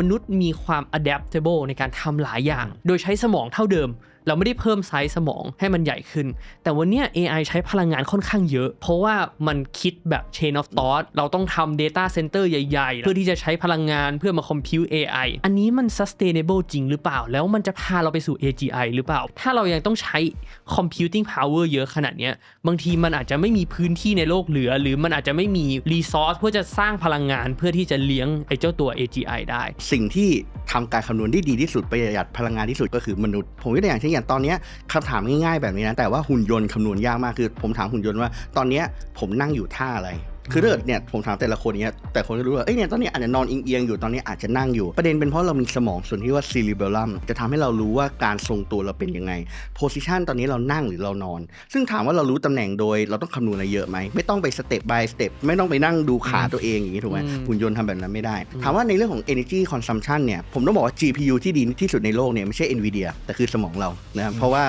มนุษย์มีความ adaptable ในการทำหลายอย่าง โดยใช้สมองเท่าเดิม เราไม่ได้เพิ่มไซส์สมองให้มันใหญ่ขึ้น แต่วันนี้ AI ใช้พลังงานค่อนข้างเยอะ เพราะว่ามันคิดแบบ chain of thought เราต้องทำ data center ใหญ่ๆ เพื่อที่จะใช้พลังงานเพื่อมา compute AI อันนี้มัน sustainable จริงหรือเปล่า แล้วมันจะพาเราไปสู่ AGI หรือเปล่า ถ้าเรายังต้องใช้ computing power เยอะขนาดนี้บางทีมันอาจจะไม่มีพื้นที่ในโลกเหลือ หรือมันอาจจะไม่มี resource เพื่อจะสร้างพลังงานเพื่อที่จะเลี้ยงไอ้เจ้าตัว AGI ได้ สิ่งที่ ทำการคำนวณได้ดีที่สุดประหยัดพลังงานที่สุดก็คือมนุษย์ ผมยกตัวอย่างเช่นอย่างตอนนี้คำถามง่ายๆแบบนี้นะแต่ว่าหุ่นยนต์คำนวณยากมากคือ ผมถามหุ่นยนต์ว่า ตอนนี้ผมนั่งอยู่ท่าอะไร คือถ้าเกิดเนี่ยผมถามแต่ละคนเนี้ยแต่คนก็รู้ว่าเอ้ยเนี่ยตอนนี้อาจจะนอนเอียงๆอยู่ตอนนี้อาจจะนั่งอยู่ ประเด็นเป็นเพราะเรามีสมองส่วนที่ว่า cerebellum จะทำให้เรารู้ว่าการทรงตัวเราเป็นยังไง position ตอนนี้เรานั่งหรือเรานอน ซึ่งถามว่าเรารู้ตำแหน่งโดยเราต้องคำนวณอะไรเยอะไหมไม่ต้องไป step by step ไม่ต้องไปนั่งดูขาตัวเองอย่างนี้ถูกไหมอืมหุ่นยนต์ทำแบบนั้นไม่ได้ ถามว่าในเรื่องของ energy consumption เนี่ยผมต้องบอกว่า GPU ที่ดีที่สุดในโลกเนี่ยไม่ใช่ NVIDIA แต่คือสมองเรานะครับเพราะว่า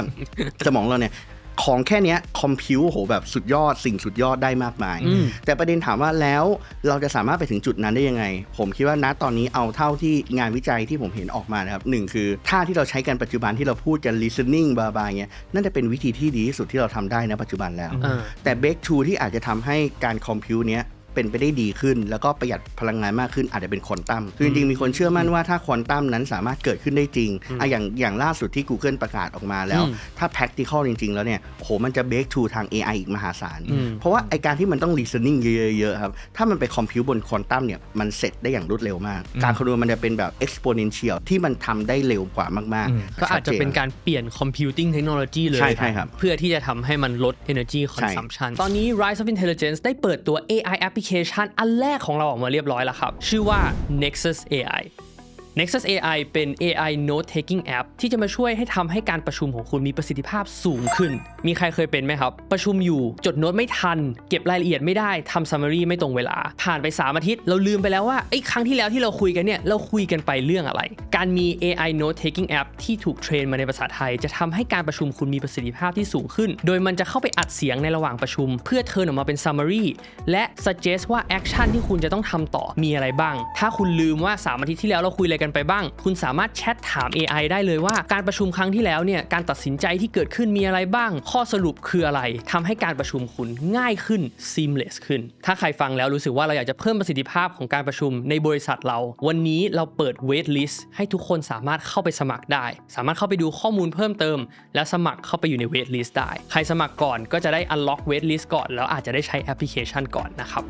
สมองเราเนี่ย ของแค่เนี้ยคอมพิวโหแบบสุดยอดสิ่งสุดยอดได้มากมายอืมแต่ประเด็นถามว่าแล้วเราจะสามารถไปถึงจุดนั้นได้ยังไง ผมคิดว่าณตอนนี้เอาเท่าที่งานวิจัยที่ผมเห็นออกมานะครับหนึ่งคือท่าที่เราใช้กันปัจจุบันที่เราพูดกัน listening บาบาเงี้ยนั่นจะเป็นวิธีที่ดีที่สุดที่เราทำได้ณปัจจุบันแล้วอ่าแต่ break through ที่อาจจะทำให้การคอมพิวเนี้ย เป็นไปได้ดีขึ้น แล้วก็ประหยัดพลังงานมากขึ้นอาจจะเป็นควอนตัมคือจริงๆมีคนเชื่อมั่นว่าถ้าควอนตัมนั้นสามารถเกิดขึ้นได้จริงอะอย่างอย่างล่าสุดที่ Google ประกาศออกมาแล้วอืมถ้า practical จริง ๆ แล้วเนี่ยโหมันจะ break through ทาง AI อีกมหาศาลอืมเพราะว่าไอการที่มันต้อง listening เยอะๆครับถ้ามันไปคอมพิวบนควอนตัมเนี่ยมันเสร็จได้อย่างรวดเร็วมาก การคำนวณมันจะเป็นแบบ exponential ที่มันทำได้เร็วกว่ามากอืมๆก็อาจจะเป็นชัดการเปลี่ยน computing technology เลยใช่ใช่ครับเพื่อที่จะทำให้มันลด energy consumption ตอนนี้ Rise of Intelligence ได้เปิดตัว AI application พลิเคชันอันแรกของเราออกมาเรียบร้อยแล้วครับ ชื่อว่า Nexus AI Nexus AI เป็น AI note taking app ที่จะมาช่วยให้ทำให้การประชุมของคุณมีประสิทธิภาพสูงขึ้น มีใครเคยเป็นไหมครับ ประชุมอยู่ จดโน้ตไม่ทัน เก็บรายละเอียดไม่ได้ทำ summary ไม่ตรงเวลา ผ่านไป 3 อาทิตย์ เราลืมไปแล้วว่าไอ้ครั้งที่แล้วที่เราคุยกันเนี่ย เราคุยกันไปเรื่องอะไร การมี AI note taking app ที่ถูกเทรนมาในภาษาไทย จะทำให้การประชุมคุณมีประสิทธิภาพที่สูงขึ้น โดยมันจะเข้าไปอัดเสียงในระหว่างประชุม เพื่อเทิร์นออกมาเป็น summary และ suggest ว่า action ที่คุณจะต้องทำต่อมีอะไรบ้าง ถ้าคุณลืมว่า3อาทิตย์ที่แล้วเราคุยอะไรกันไปบ้าง คุณสามารถแชทถาม AI ได้เลยว่าการประชุมครั้งที่แล้วเนี่ยการตัดสินใจที่เกิดขึ้นมีอะไรบ้าง ข้อสรุปคืออะไรทำให้การประชุมคุณง่ายขึ้น seamless ขึ้น ถ้าใครฟังแล้วรู้สึกว่าเราอยากจะเพิ่มประสิทธิภาพของการประชุมในบริษัทเรา วันนี้เราเปิด wait list ให้ทุกคนสามารถเข้าไปสมัครได้ สามารถเข้าไปดูข้อมูลเพิ่มเติม แล้วสมัครเข้าไปอยู่ใน wait list ได้ ใครสมัครก่อนก็จะได้ unlock wait list ก่อน แล้วอาจจะได้ใช้แอปพลิเคชันก่อนนะครับ